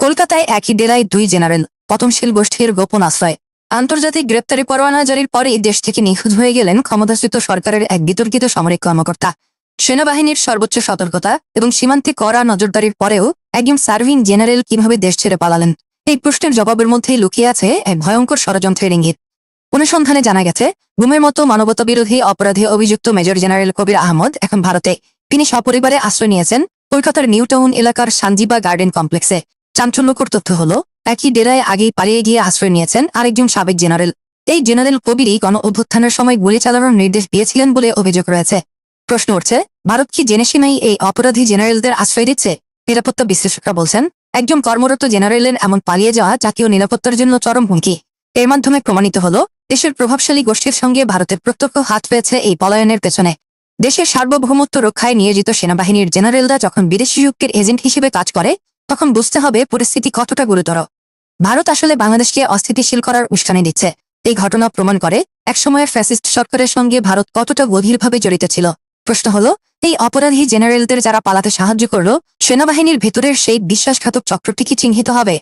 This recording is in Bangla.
কলকাতায় একই ডেরায় দুই জেনারেল, পতনশীল গোষ্ঠীর গোপন আশ্রয়। আন্তর্জাতিক গ্রেপ্তারি পরোয়ানা জারির পরেই দেশ থেকে নিখোঁজ হয়ে গেলেন ক্ষমতাচ্যুত সরকারের এক বিতর্কিত সামরিক কর্মকর্তা। সেনাবাহিনীর সর্বোচ্চ সতর্কতা এবং সীমান্তে কড়া নজরদারির পরেও একজন সার্ভিং জেনারেল কীভাবে দেশ ছেড়ে পালালেন, এই প্রশ্নের জবাবের মধ্যেই লুকিয়ে আছে এক ভয়ঙ্কর ষড়যন্ত্রের ইঙ্গিত। অনুসন্ধানে জানা গেছে, গুমের মতো মানবতা বিরোধী অপরাধে অভিযুক্ত মেজর জেনারেল কবির আহমদ এখন ভারতে। তিনি সপরিবারে আশ্রয় নিয়েছেন কলকাতার নিউ টাউন এলাকার সানজিবা গার্ডেন কমপ্লেক্সে। চাঞ্চল্যকর তথ্য হল, একই ডেরায় আগেই পালিয়ে গিয়ে আশ্রয় নিয়েছেন আরেকজন সাবেক জেনারেল। এই জেনারেল কবিরই গণ অভ্যুত্থানের সময় গুলি চালানোর নির্দেশ দিয়েছিলেন বলে অভিযোগ রয়েছে। প্রশ্ন উঠছে, ভারত কি জেনে শুনেই এই অপরাধী জেনারেলদের আশ্রয় দিচ্ছে? নিরাপত্তা বিশ্লেষকরা বলছেন, একজন কর্মরত জেনারেলের এমন পালিয়ে যাওয়া জাতীয় নিরাপত্তার জন্য চরম হুমকি। এর মাধ্যমে প্রমাণিত হল, দেশের প্রভাবশালী গোষ্ঠীর সঙ্গে ভারতের প্রত্যক্ষ হাত পেয়েছে এই পলায়নের পেছনে। দেশের সার্বভৌমত্ব রক্ষায় নিয়োজিত সেনাবাহিনীর জেনারেলরা যখন বিদেশি যুক্তের এজেন্ট হিসেবে কাজ করে তখন বুঝতে হবে পরিস্থিতি কতটা গুরুতর। ভারত আসলে বাংলাদেশকে অস্থিতিশীল করার উস্কানি দিচ্ছে। এই ঘটনা প্রমাণ করে একসময়ের ফ্যাসিস্ট সরকারের সঙ্গে ভারত কতটা গভীরভাবে জড়িত ছিল। প্রশ্ন হল, এই অপরাধী জেনারেলদের যারা পালাতে সাহায্য করল, সেনাবাহিনীর ভেতরের সেই বিশ্বাসঘাতক চক্রটি কি চিহ্নিত হবে?